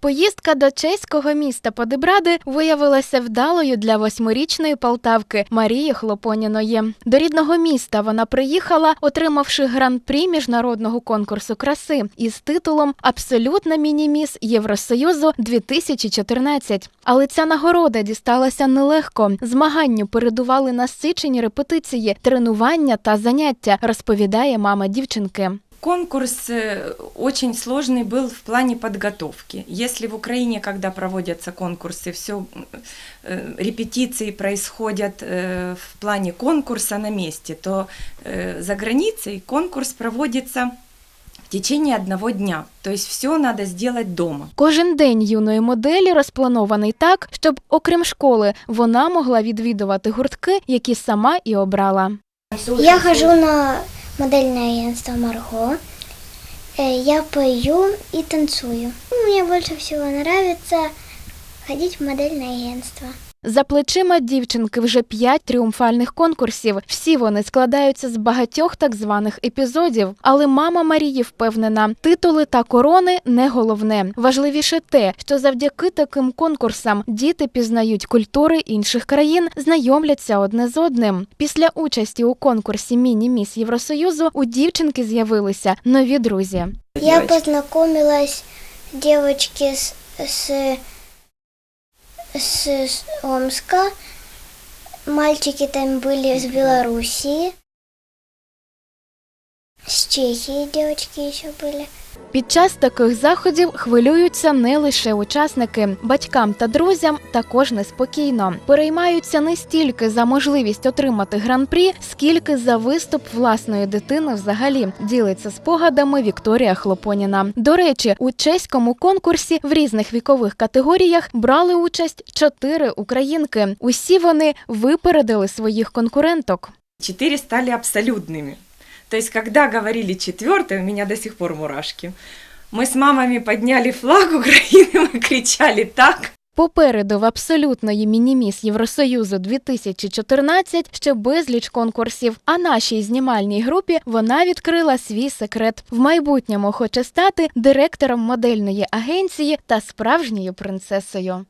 Поїздка до чеського міста Подибради виявилася вдалою для восьмирічної Полтавки Марії Хлопоніної. До рідного міста вона приїхала, отримавши гран-прі міжнародного конкурсу краси із титулом Абсолютна мініміс Євросоюзу 2014. Але ця нагорода дісталася нелегко. Змаганню передували насичені репетиції, тренування та заняття, розповідає мама дівчинки. Конкурс э, очень сложный был в плане подготовки. Если в Украине, когда проводятся конкурсы, все репетиции происходят э, в плане конкурса на месте, то э, за границей конкурс проводится в течение одного дня. То есть все надо сделать дома. Кожен день юної моделі розпланований так, щоб, окрім школи, вона могла відвідувати гуртки, які сама і обрала. Я хожу на модельное агентство Марго. Э, Я пою и танцую. Мне больше всего нравится ходить в модельное агентство. За плечима дівчинки вже п'ять тріумфальних конкурсів. Всі вони складаються з багатьох так званих епізодів. Але мама Марії впевнена, титули та корони не головне. Важливіше те, що завдяки таким конкурсам діти пізнають культури інших країн, знайомляться одне з одним. Після участі у конкурсі Міні-Міс Євросоюзу у дівчинки з'явилися нові друзі. Я познакомилась девочки с, с, Омска. Мальчики там были из Белоруссии. С Чехии девочки еще были. Під час таких заходів хвилюються не лише учасники, батькам та друзям також неспокійно. Переймаються не стільки за можливість отримати гран-прі, скільки за виступ власної дитини взагалі. Ділиться спогадами Вікторія Хлопоніна. До речі, у чеському конкурсі в різних вікових категоріях брали участь чотири українки. Усі вони випередили своїх конкуренток. Четыре стали абсолютными. То есть, когда говорили четвертое, у меня до сих пор мурашки. Мы с мамами подняли флаг Украины, мы кричали так. Попереду в абсолютної мініміс Євросоюзу 2014 ще безліч конкурсів. А нашій знімальній групі вона відкрила свій секрет. В майбутньому хоче стати директором модельної агенції та справжньою принцесою.